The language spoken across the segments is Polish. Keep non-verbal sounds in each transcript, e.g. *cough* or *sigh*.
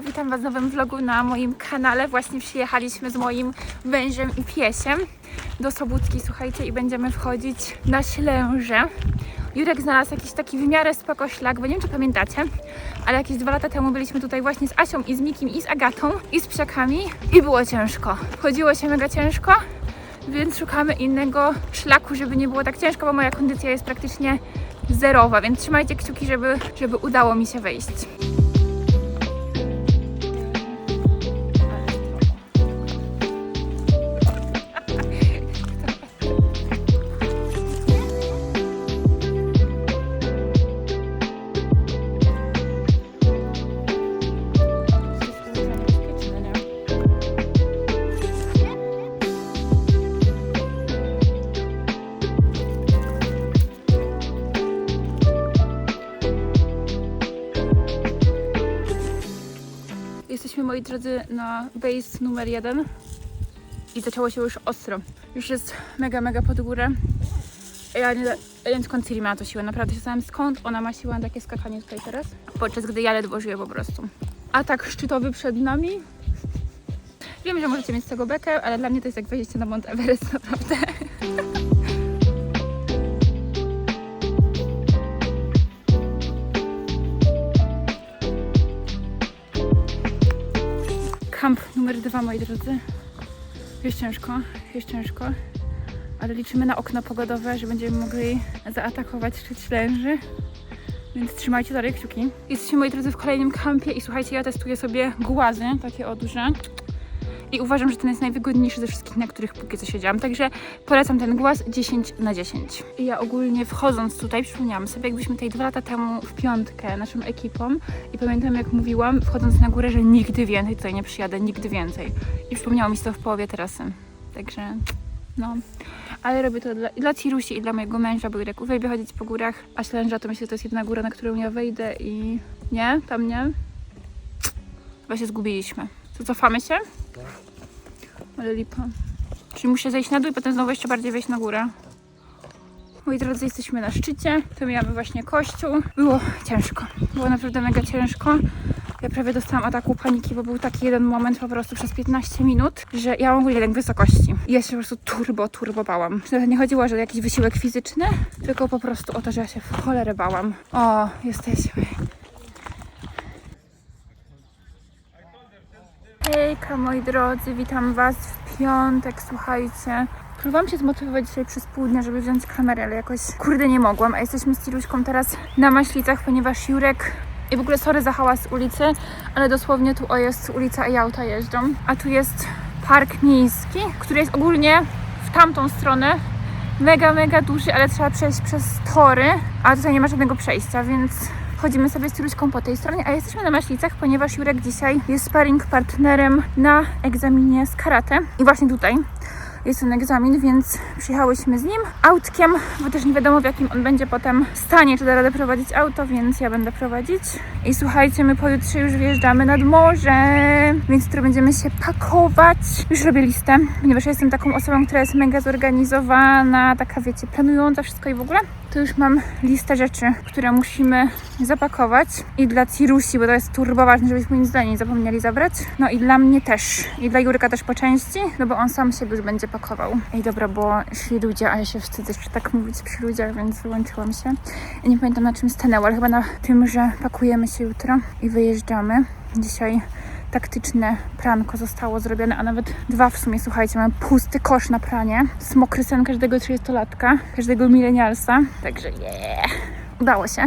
Witam Was w nowym vlogu na moim kanale. Właśnie przyjechaliśmy z moim wężem i piesiem do Sobótki, słuchajcie, i będziemy wchodzić na Ślęże. Jurek znalazł jakiś taki w miarę spoko szlak, bo nie wiem, czy pamiętacie, ale jakieś dwa lata temu byliśmy tutaj właśnie z Asią i z Mikim i z Agatą i z psiakami i było ciężko. Chodziło się mega ciężko, więc szukamy innego szlaku, żeby nie było tak ciężko, bo moja kondycja jest praktycznie zerowa, więc trzymajcie kciuki, żeby, żeby udało mi się wejść. Drodzy, na base numer jeden i zaczęło się już ostro. Już jest mega, mega pod górę. Ja nie, nie wiem skąd Ciri ma to siłę, naprawdę się zastanawiam skąd ona ma siłę na takie skakanie tutaj teraz, podczas gdy ja ledwo żyję po prostu. Atak szczytowy przed nami. Wiem, że możecie mieć z tego bekę, ale dla mnie to jest jak wejście na Mount Everest, *laughs* naprawdę. Dwa, moi drodzy. Jest ciężko, jest ciężko, ale liczymy na okno pogodowe, że będziemy mogli zaatakować szczyt ślęży. Więc trzymajcie dalej kciuki. Jesteśmy, moi drodzy, w kolejnym kampie i słuchajcie, ja testuję sobie głazy, takie o duże. I uważam, że ten jest najwygodniejszy ze wszystkich, na których póki co siedziałam. Także polecam ten głaz 10 na 10. I ja ogólnie wchodząc tutaj przypomniałam sobie, jakbyśmy tutaj dwa lata temu w piątkę naszą ekipą i pamiętam jak mówiłam, wchodząc na górę, że nigdy więcej tutaj nie przyjadę, nigdy więcej. I przypomniało mi się to w połowie terasy. Także no. Ale robię to dla, dla Cirusi i dla mojego męża, bo Irek uwielbia chodzić po górach, a Ślęża to myślę, że to jest jedna góra, na którą ja wejdę i nie, tam nie. Chyba się zgubiliśmy. To cofamy się? Ale lipa. Czyli muszę zejść na dół i potem znowu jeszcze bardziej wejść na górę. Moi drodzy, jesteśmy na szczycie. To mijamy właśnie kościół. Było ciężko. Było naprawdę mega ciężko. Ja prawie dostałam ataku paniki, bo był taki jeden moment po prostu przez 15 minut, że ja mam lęk wysokości. I ja się po prostu turbo, turbo bałam. To nie chodziło, że jakiś wysiłek fizyczny, tylko po prostu o to, że ja się w cholerę bałam. O, jesteśmy. Hejka moi drodzy, witam Was w piątek, słuchajcie. Próbowałam się zmotywować dzisiaj przez pół dnia, żeby wziąć kamerę, ale jakoś kurde nie mogłam. A jesteśmy z Ciruśką teraz na Maślicach, ponieważ Jurek... I w ogóle sorry za hałas ulicy, ale dosłownie tu o jest ulica i auta jeżdżą. A tu jest park miejski, który jest ogólnie w tamtą stronę. Mega, mega duży, ale trzeba przejść przez tory, a tutaj nie ma żadnego przejścia, więc chodzimy sobie z Ciruśką po tej stronie, a jesteśmy na Maślicach, ponieważ Jurek dzisiaj jest sparring partnerem na egzaminie z karate. I właśnie tutaj jest ten egzamin, więc przyjechałyśmy z nim autkiem, bo też nie wiadomo w jakim on będzie potem stanie, czy da radę prowadzić auto, więc ja będę prowadzić. I słuchajcie, my pojutrze już wyjeżdżamy nad morze, więc jutro będziemy się pakować. Już robię listę, ponieważ ja jestem taką osobą, która jest mega zorganizowana, taka wiecie, planująca wszystko i w ogóle. To już mam listę rzeczy, które musimy zapakować. I dla Cirusi, bo to jest turbo ważne, żebyśmy nic dla niej zapomnieli zabrać. No i dla mnie też. I dla Jurka też po części, no bo on sam siebie już będzie pakował. Ej, dobra, bo szli ludzie, a ja się wstydzę jeszcze tak mówić przy ludziach, więc wyłączyłam się. I nie pamiętam na czym stanęło, ale chyba na tym, że pakujemy się jutro i wyjeżdżamy. Dzisiaj taktyczne pranko zostało zrobione, a nawet dwa w sumie, słuchajcie, mam pusty kosz na pranie. To jest mokry sen każdego 30-latka, każdego milenialsa. Także yeah, udało się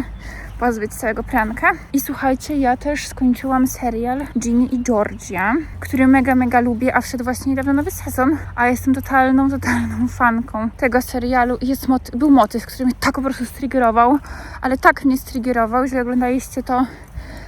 pozbyć całego pranka. I słuchajcie, ja też skończyłam serial Ginny i Georgia, który mega, mega lubię, a wszedł właśnie niedawno nowy sezon, a jestem totalną, totalną fanką tego serialu. Jest moty- był motyw, który mnie tak po prostu striggerował, ale tak mnie striggerował, jeżeli oglądaliście to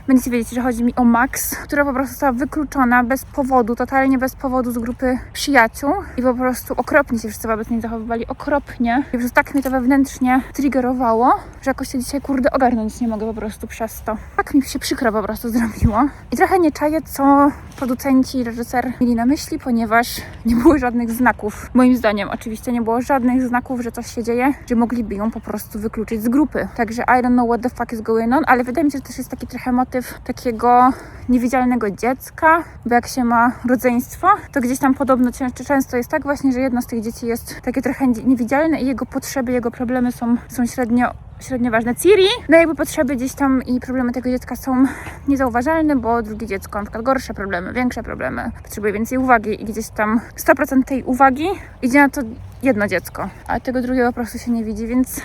Będziecie wiedzieć, że chodzi mi o Max, która po prostu została wykluczona bez powodu, totalnie bez powodu z grupy przyjaciół i po prostu okropnie się wszyscy wobec niej zachowywali, okropnie. I prostu tak mnie to wewnętrznie triggerowało, że jakoś się dzisiaj, kurde, ogarnąć nie mogę po prostu przez to. Tak mi się przykro po prostu zrobiło. I trochę nie czaję, co producenci i reżyser mieli na myśli, ponieważ nie było żadnych znaków. Moim zdaniem oczywiście nie było żadnych znaków, że coś się dzieje, że mogliby ją po prostu wykluczyć z grupy. Także I don't know what the fuck is going on, ale wydaje mi się, że też jest taki trochę motyw motyw takiego niewidzialnego dziecka, bo jak się ma rodzeństwo, to gdzieś tam podobno często jest tak właśnie, że jedno z tych dzieci jest takie trochę niewidzialne i jego potrzeby, jego problemy są, są średnio średnio ważne. Ciri, no jakby potrzeby gdzieś tam i problemy tego dziecka są niezauważalne, bo drugie dziecko na przykład gorsze problemy, większe problemy, potrzebuje więcej uwagi i gdzieś tam 100% tej uwagi idzie na to jedno dziecko, a tego drugiego po prostu się nie widzi, więc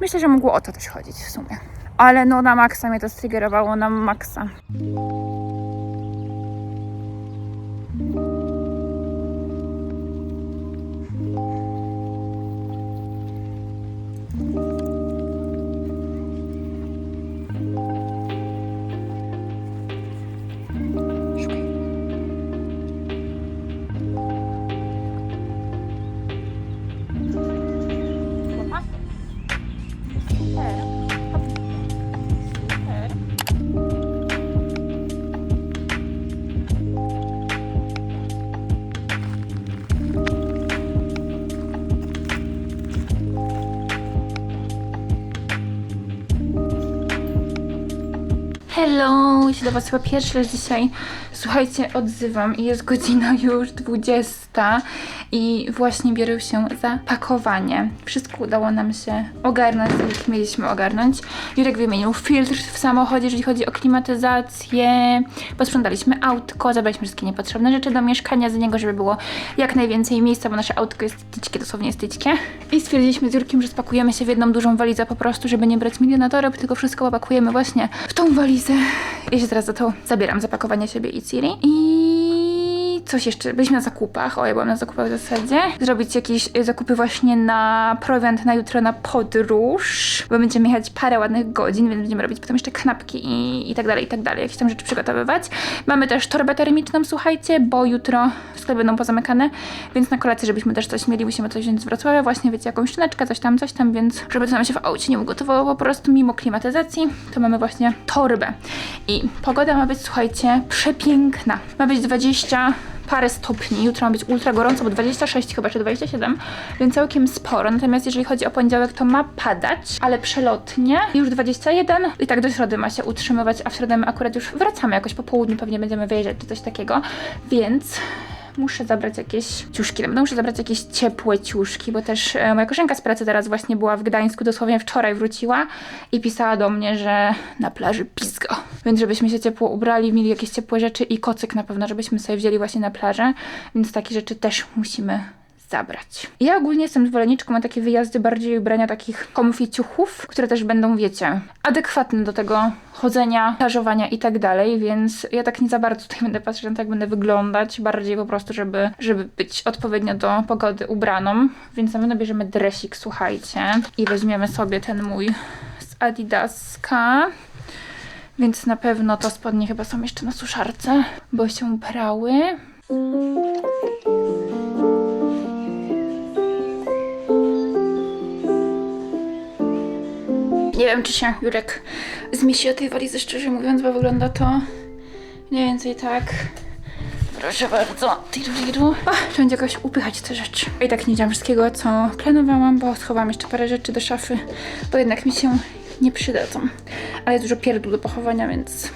myślę, że mogło o to też chodzić w sumie. Ale no na maksa mnie to striggerowało, na maksa. Się do Was chyba pierwszy raz dzisiaj, słuchajcie, odzywam i jest godzina już 20 i właśnie biorę się za pakowanie. Wszystko udało nam się ogarnąć, jak mieliśmy ogarnąć. Jurek wymienił filtr w samochodzie, jeżeli chodzi o klimatyzację. Posprzątaliśmy autko, zabraliśmy wszystkie niepotrzebne rzeczy do mieszkania z niego, żeby było jak najwięcej miejsca, bo nasze autko jest tyćkie, dosłownie jest tyćkie. I stwierdziliśmy z Jurkiem, że spakujemy się w jedną dużą walizę po prostu, żeby nie brać miliona toreb, tylko wszystko opakujemy właśnie w tą walizę. Ja się teraz za to zabieram, zapakowanie siebie i Ciri. I coś jeszcze, byliśmy na zakupach, o ja byłam na zakupach w zasadzie. Zrobić jakieś y, zakupy właśnie na prowiant na jutro na podróż, bo będziemy jechać parę ładnych godzin, więc będziemy robić potem jeszcze kanapki i, i tak dalej, i tak dalej, jakieś tam rzeczy przygotowywać. Mamy też torbę termiczną, słuchajcie, bo jutro sklepy będą pozamykane, więc na kolację, żebyśmy też coś mieli, musimy coś wziąć z Wrocławia, właśnie wiecie, jakąś szyneczkę, coś tam, coś tam, więc żeby to nam się w aucie nie ugotowało po prostu mimo klimatyzacji, to mamy właśnie torbę. I pogoda ma być, słuchajcie, przepiękna. Ma być 20 parę stopni. Jutro ma być ultra gorąco, bo 26 chyba, czy 27, więc całkiem sporo. Natomiast jeżeli chodzi o poniedziałek, to ma padać, ale przelotnie. Już 21 i tak do środy ma się utrzymywać, a w środę my akurat już wracamy jakoś po południu, pewnie będziemy wyjeżdżać czy coś takiego, więc muszę zabrać jakieś ciuszki. Będę muszę zabrać jakieś ciepłe ciuszki, bo też e, moja koleżanka z pracy teraz właśnie była w Gdańsku, dosłownie wczoraj wróciła i pisała do mnie, że na plaży pizga. Więc żebyśmy się ciepło ubrali, mieli jakieś ciepłe rzeczy i kocyk na pewno, żebyśmy sobie wzięli właśnie na plażę. Więc takie rzeczy też musimy zabrać. Ja ogólnie jestem zwolenniczką na takie wyjazdy bardziej ubrania takich comfy ciuchów, które też będą, wiecie, adekwatne do tego chodzenia, plażowania i tak dalej, więc ja tak nie za bardzo tutaj będę patrzeć na to, jak będę wyglądać, bardziej po prostu, żeby, żeby być odpowiednio do pogody ubraną, więc na pewno bierzemy dresik, słuchajcie, i weźmiemy sobie ten mój z Adidaska. Więc na pewno to spodnie chyba są jeszcze na suszarce, bo się prały. Nie wiem, czy się Jurek zmieści o tej walizy, szczerze mówiąc, bo wygląda to mniej więcej tak. Proszę bardzo. Tiru, tiru. Trzeba będzie jakoś upychać te rzeczy. I tak nie wiedziałam wszystkiego, co planowałam, bo schowałam jeszcze parę rzeczy do szafy, bo jednak mi się nie przydadzą. Ale jest dużo pierdół do pochowania, więc...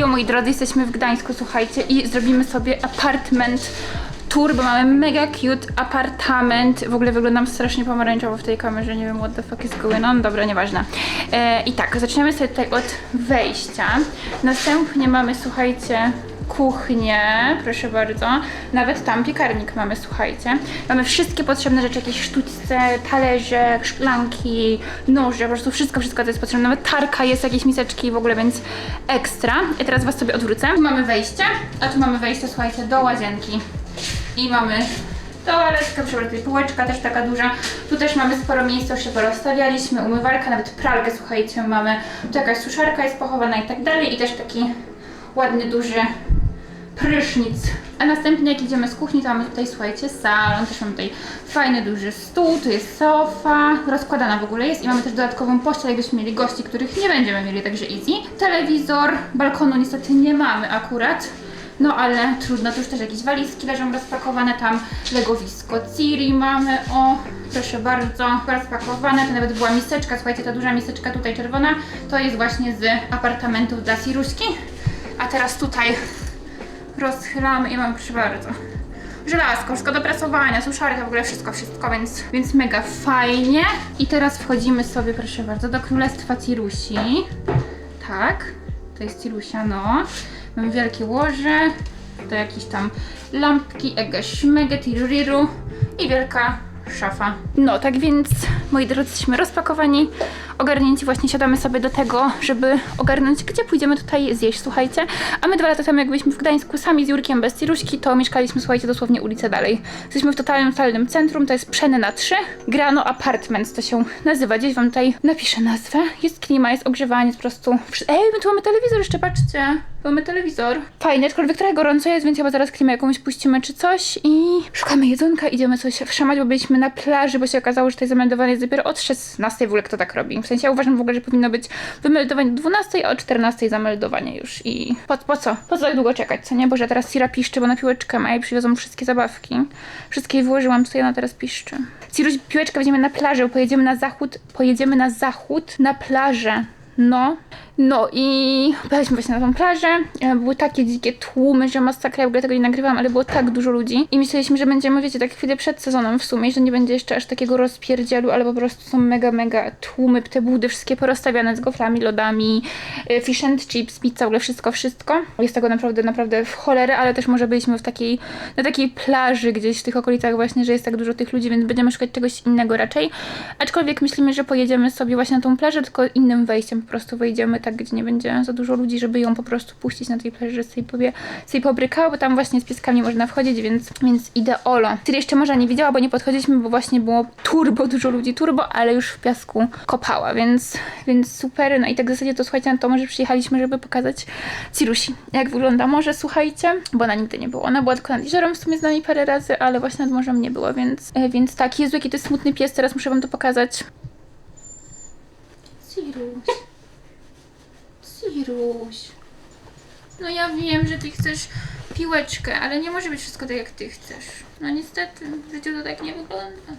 Hejo moi drodzy, jesteśmy w Gdańsku, słuchajcie, i zrobimy sobie apartment tour, bo mamy mega cute apartament. W ogóle wyglądam strasznie pomarańczowo w tej kamerze, nie wiem what the fuck is going on, dobra, nieważne. E, I tak, zaczynamy sobie tutaj od wejścia. Następnie mamy, słuchajcie, kuchnię, proszę bardzo. Nawet tam piekarnik mamy, słuchajcie. Mamy wszystkie potrzebne rzeczy, jakieś sztućce, talerze, szklanki, noże, po prostu wszystko, wszystko to jest potrzebne. Nawet tarka jest, jakieś miseczki w ogóle, więc ekstra. I teraz was sobie odwrócę. Tu mamy wejście, a tu mamy wejście, słuchajcie, do łazienki. I mamy toaletkę, przepraszam, półeczka też taka duża. Tu też mamy sporo miejsca, już się porozstawialiśmy, umywalka, nawet pralkę, słuchajcie, mamy. Tu jakaś suszarka jest pochowana i tak dalej. I też taki ładny, duży prysznic. A następnie jak idziemy z kuchni, to mamy tutaj, słuchajcie, salon, też mamy tutaj fajny, duży stół, tu jest sofa, rozkładana w ogóle jest. I mamy też dodatkową pościel, jakbyśmy mieli gości, których nie będziemy mieli, także easy. Telewizor, balkonu niestety nie mamy akurat, no ale trudno, tu już też jakieś walizki leżą rozpakowane, tam legowisko Ciri mamy, o proszę bardzo, rozpakowane, to nawet była miseczka, słuchajcie, ta duża miseczka tutaj czerwona, to jest właśnie z apartamentów dla Siruśki, a teraz tutaj rozchylamy i mamy proszę bardzo żelazko, wszystko do prasowania, suszarka, w ogóle wszystko, wszystko, więc, więc mega fajnie. I teraz wchodzimy sobie, proszę bardzo, do Królestwa Cirusi. Tak, to jest Cirusia, no. Mamy wielkie łoże, to jakieś tam lampki, ege szmege, tiruriru i wielka szafa. No, tak więc, moi drodzy, jesteśmy rozpakowani, ogarnięci, właśnie siadamy sobie do tego, żeby ogarnąć, gdzie pójdziemy tutaj zjeść, słuchajcie. A my dwa lata temu, jak byliśmy w Gdańsku sami z Jurkiem bez Ciruśki, to mieszkaliśmy, słuchajcie, dosłownie ulicę dalej. Jesteśmy w totalnym, totalnym centrum, to jest Przeny na 3, Grano Apartments to się nazywa, gdzieś wam tutaj napiszę nazwę. Jest klima, jest ogrzewanie, po prostu... Ej, my tu mamy telewizor jeszcze, patrzcie. Mamy telewizor. Fajnie, aczkolwiek trochę gorąco jest, więc chyba zaraz klimę jakąś puścimy czy coś i szukamy jedzonka, idziemy coś wszamać, bo byliśmy na plaży, bo się okazało, że tutaj zameldowanie jest dopiero od 16 w ogóle kto tak robi. W sensie ja uważam w ogóle, że powinno być wymeldowanie o 12, a o 14 zameldowanie już i po, po co? Po co tak długo czekać, co nie? Boże, teraz Sira piszczy, bo na piłeczkę ma i przywiozą wszystkie zabawki. Wszystkie jej włożyłam, tutaj ona teraz piszczy. Siruś, piłeczkę weźmiemy na plażę, pojedziemy na zachód, pojedziemy na zachód, na plażę. No, no i pojechaliśmy właśnie na tą plażę. E, Były takie dzikie tłumy, że masakra, ja w ogóle tego nie nagrywam, ale było tak dużo ludzi. I myśleliśmy, że będziemy, wiecie, tak chwilę przed sezonem w sumie, że nie będzie jeszcze aż takiego rozpierdzielu, ale po prostu są mega, mega tłumy, te budy wszystkie porozstawiane z goframi, lodami, e, fish and chips, pizza, w ogóle wszystko, wszystko. Jest tego naprawdę, naprawdę w cholerę, ale też może byliśmy w takiej, na takiej plaży gdzieś w tych okolicach właśnie, że jest tak dużo tych ludzi, więc będziemy szukać czegoś innego raczej. Aczkolwiek myślimy, że pojedziemy sobie właśnie na tą plażę, tylko innym wejściem po prostu wejdziemy tak, gdzie nie będzie za dużo ludzi, żeby ją po prostu puścić na tej plaży, że sobie, powie, sobie pobrykała, bo tam właśnie z pieskami można wchodzić, więc, więc ideolo. Tyle jeszcze może nie widziała, bo nie podchodziliśmy, bo właśnie było turbo dużo ludzi, turbo, ale już w piasku kopała, więc, więc super. No i tak w zasadzie to słuchajcie, na to może przyjechaliśmy, żeby pokazać Cirusi, jak wygląda morze, słuchajcie, bo ona nigdy nie była. Ona była tylko nad jeziorem w sumie z nami parę razy, ale właśnie nad morzem nie była, więc, e, więc tak. Jezu, jaki to jest smutny pies, teraz muszę wam to pokazać. Ciruś. Ciruś. No ja wiem, że ty chcesz piłeczkę, ale nie może być wszystko tak, jak ty chcesz. No niestety, w życiu to tak nie wygląda.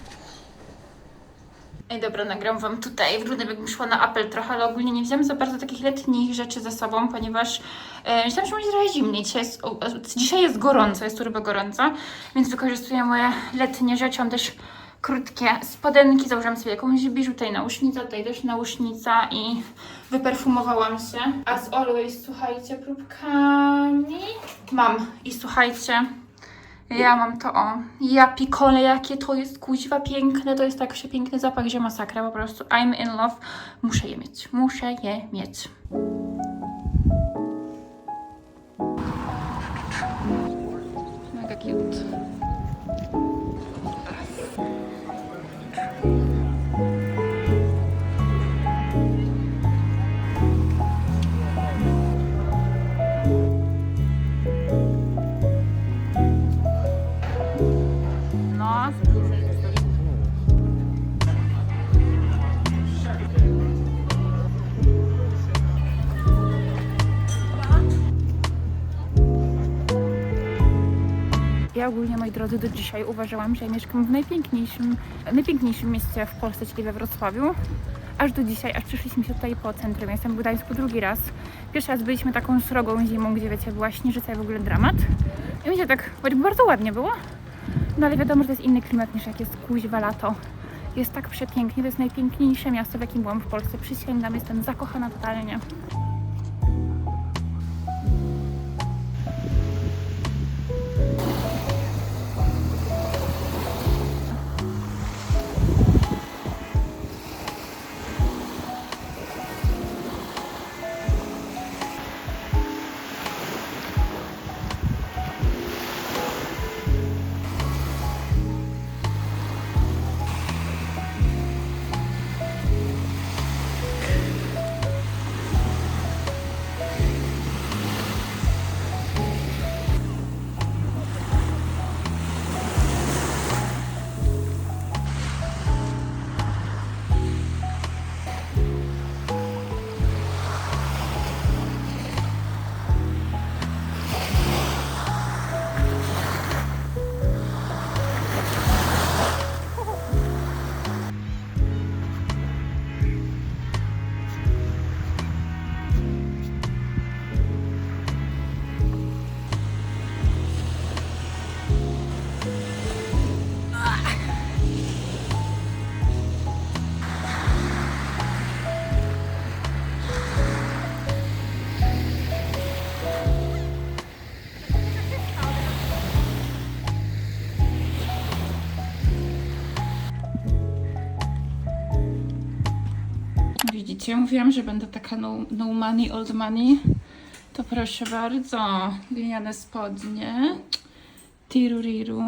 Ej, dobra, nagram wam tutaj. Wygląda jakbym szła na apel trochę, ale ogólnie nie wziąłem za bardzo takich letnich rzeczy ze sobą, ponieważ e, myślałam, że będzie trochę zimniej. Dzisiaj jest, o, dzisiaj jest gorąco, jest turbo gorąco, więc wykorzystuję moje letnie rzeczy. Mam też krótkie spodenki, założyłam sobie jakąś biżutaj nausznicę, tutaj też nausznica i wyperfumowałam się. As always, słuchajcie, próbkami mam i słuchajcie, ja mam to o. Ja pikole, jakie to jest kuźwa piękne. To jest tak przepiękny zapach, że masakra po prostu. I'm in love. Muszę je mieć. Muszę je mieć. Ja ogólnie, moi drodzy, do dzisiaj uważałam, że ja mieszkam w najpiękniejszym, najpiękniejszym mieście w Polsce, czyli we Wrocławiu. Aż do dzisiaj, aż przyszliśmy się tutaj po centrum. Jestem w Gdańsku drugi raz. Pierwszy raz byliśmy taką srogą zimą, gdzie wiecie, była śnieżyca i w ogóle dramat. I mi się tak bardzo ładnie było. No ale wiadomo, że to jest inny klimat niż jak jest kuźwa lato. Jest tak przepięknie, to jest najpiękniejsze miasto, w jakim byłam w Polsce. Przysięgam, jestem zakochana totalnie. Widzicie, mówiłam, że będę taka no, no money, old money. To proszę bardzo, gliniane spodnie. Tiruriru.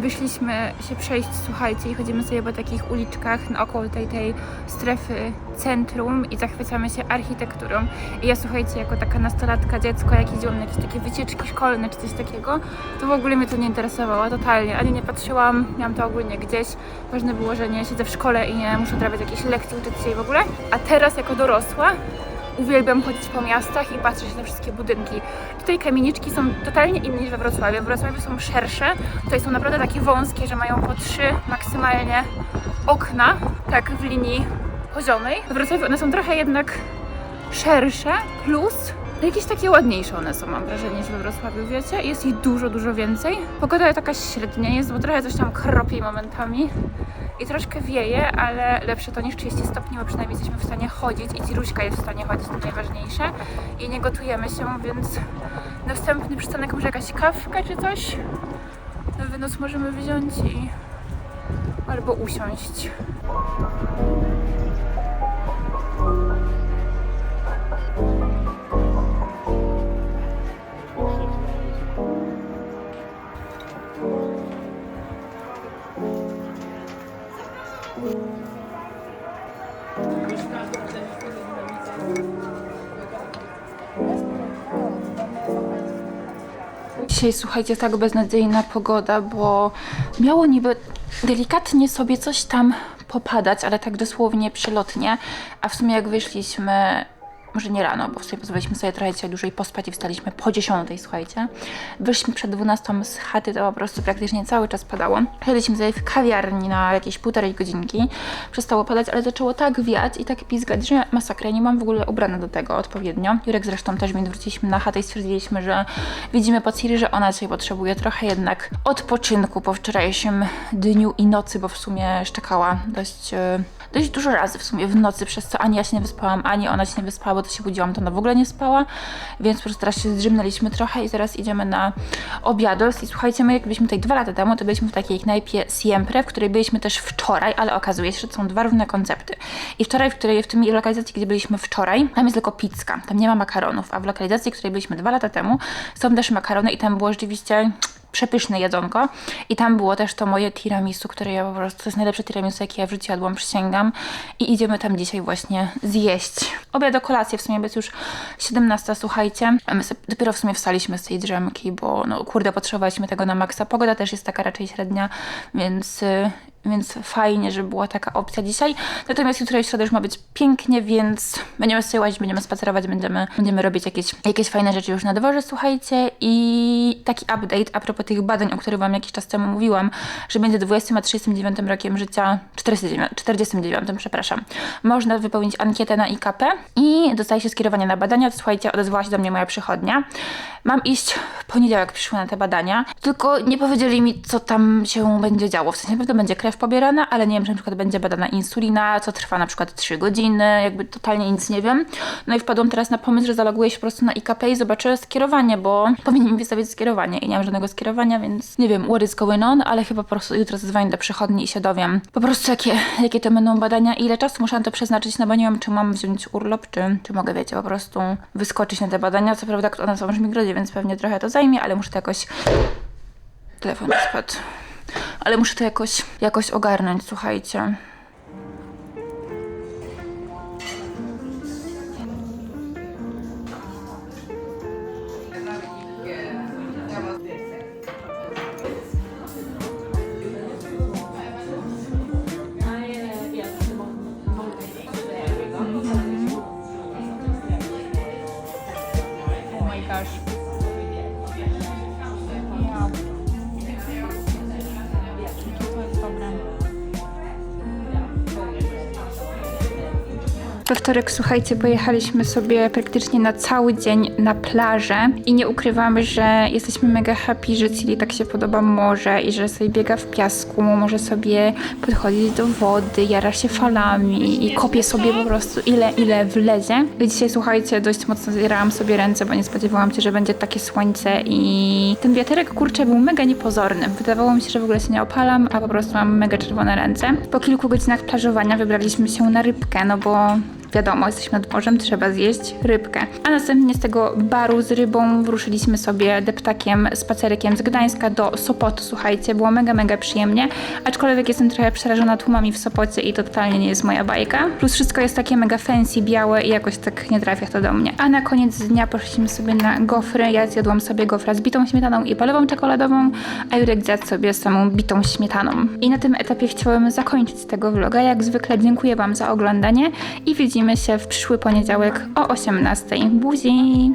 Wyszliśmy się przejść, słuchajcie, i chodzimy sobie po takich uliczkach naokoło tej, tej strefy centrum i zachwycamy się architekturą. I ja, słuchajcie, jako taka nastolatka, dziecko, jak jeździłam na jakieś takie wycieczki szkolne czy coś takiego, to w ogóle mnie to nie interesowało totalnie. Ani nie patrzyłam, miałam to ogólnie gdzieś. Ważne było, że nie siedzę w szkole i nie muszę odrabiać jakichś lekcji, uczyć się w ogóle. A teraz, jako dorosła, uwielbiam chodzić po miastach i patrzeć na wszystkie budynki. Tutaj kamieniczki są totalnie inne niż we Wrocławiu. W Wrocławiu są szersze, tutaj są naprawdę takie wąskie, że mają po trzy maksymalnie okna, tak w linii poziomej. W Wrocławiu one są trochę jednak szersze, plus jakieś takie ładniejsze one są, mam wrażenie, niż we Wrocławiu, wiecie? Jest ich dużo, dużo więcej. Pogoda taka średnia jest, bo trochę coś tam kropie momentami i troszkę wieje, ale lepsze to niż 30 stopni, bo przynajmniej jesteśmy w stanie chodzić i Ciruśka jest w stanie chodzić, to najważniejsze. I nie gotujemy się, więc następny przystanek może jakaś kawka czy coś. Wynos możemy wziąć i albo usiąść. Dzisiaj, słuchajcie, tak beznadziejna pogoda, bo miało niby delikatnie sobie coś tam popadać, ale tak dosłownie przelotnie, a w sumie jak wyszliśmy, może nie rano, bo w sumie pozwoliliśmy sobie trochę dzisiaj dłużej pospać i wstaliśmy po 10, słuchajcie. Wyszliśmy przed 12 z chaty, to po prostu praktycznie cały czas padało. Siedliśmy sobie w kawiarni na jakieś półtorej godzinki, przestało padać, ale zaczęło tak wiać i tak pizgać, że masakra, nie mam w ogóle ubrane do tego odpowiednio. Jurek zresztą też, więc wróciliśmy na chatę i stwierdziliśmy, że widzimy po Ciri, że ona dzisiaj potrzebuje trochę jednak odpoczynku po wczorajszym dniu i nocy, bo w sumie szczekała dość... e, dość dużo razy w sumie w nocy, przez co ani ja się nie wyspałam, ani ona się nie wyspała, bo to się budziłam, to ona w ogóle nie spała, więc po prostu teraz się zdrzymnęliśmy trochę i zaraz idziemy na obiados i słuchajcie, my jak byliśmy tutaj dwa lata temu, to byliśmy w takiej knajpie Siempre, w której byliśmy też wczoraj, ale okazuje się, że to są dwa różne koncepty. I wczoraj, w której, w tym lokalizacji, gdzie byliśmy wczoraj, tam jest tylko pizza, tam nie ma makaronów, a w lokalizacji, w której byliśmy dwa lata temu, są też makarony i tam było rzeczywiście przepyszne jedzonko i tam było też to moje tiramisu, które ja po prostu, to jest najlepsze tiramisu, jakie ja w życiu jadłam, przysięgam i idziemy tam dzisiaj właśnie zjeść. Obiad o kolację, w sumie jest już 17, słuchajcie, a my sobie dopiero w sumie wstaliśmy z tej drzemki, bo no kurde, potrzebowaliśmy tego na maksa. Pogoda też jest taka raczej średnia, więc... więc fajnie, że była taka opcja dzisiaj. Natomiast jutro i środę już ma być pięknie, więc będziemy sobie łazić, będziemy spacerować, będziemy, będziemy robić jakieś, jakieś fajne rzeczy już na dworze, słuchajcie. I taki update a propos tych badań, o których Wam jakiś czas temu mówiłam, że między 20 a 39 rokiem życia, 49, 49, przepraszam, można wypełnić ankietę na IKP i dostaje się skierowanie na badania. Słuchajcie, odezwała się do mnie moja przychodnia. Mam iść w poniedziałek, przyszły na te badania, tylko nie powiedzieli mi, co tam się będzie działo. W sensie na pewno będzie krew pobierana, ale nie wiem, czy na przykład będzie badana insulina, co trwa na przykład 3 godziny, jakby totalnie nic nie wiem. No i wpadłam teraz na pomysł, że zaloguję się po prostu na IKP i zobaczę skierowanie, bo *laughs* powinni mi wystawić skierowanie i nie mam żadnego skierowania, więc nie wiem, what is going on, ale chyba po prostu jutro zadzwonię do przychodni i się dowiem po prostu jakie, jakie to będą badania ile czasu muszę na to przeznaczyć, no bo nie wiem, czy mam wziąć urlop, czy, czy mogę, wiecie, po prostu wyskoczyć na te badania. Co prawda one są w Żmigrodzie, więc pewnie trochę to zajmie, ale muszę to jakoś... Telefon spadł. Ale muszę to jakoś, jakoś ogarnąć, słuchajcie. Gosh. We wtorek, słuchajcie, pojechaliśmy sobie praktycznie na cały dzień na plażę i nie ukrywamy, że jesteśmy mega happy, że Cili tak się podoba morze i że sobie biega w piasku, może sobie podchodzić do wody, jara się falami i kopie sobie po prostu ile, ile wlezie. I dzisiaj, słuchajcie, dość mocno zjarałam sobie ręce, bo nie spodziewałam się, że będzie takie słońce i ten wiaterek, kurczę, był mega niepozorny. Wydawało mi się, że w ogóle się nie opalam, a po prostu mam mega czerwone ręce. Po kilku godzinach plażowania wybraliśmy się na rybkę, no bo wiadomo, jesteśmy nad morzem, trzeba zjeść rybkę. A następnie z tego baru z rybą wruszyliśmy sobie deptakiem, spacerykiem z Gdańska do Sopotu, słuchajcie, było mega, mega przyjemnie, aczkolwiek jestem trochę przerażona tłumami w Sopocie i to totalnie nie jest moja bajka. Plus wszystko jest takie mega fancy, białe i jakoś tak nie trafia to do mnie. A na koniec dnia poszliśmy sobie na gofry, ja zjadłam sobie gofra z bitą śmietaną i polewą czekoladową, a Jurek zjadł sobie samą bitą śmietaną. I na tym etapie chciałabym zakończyć tego vloga. Jak zwykle dziękuję Wam za oglądanie i widzimy się w przyszły poniedziałek o 18:00. Buzi!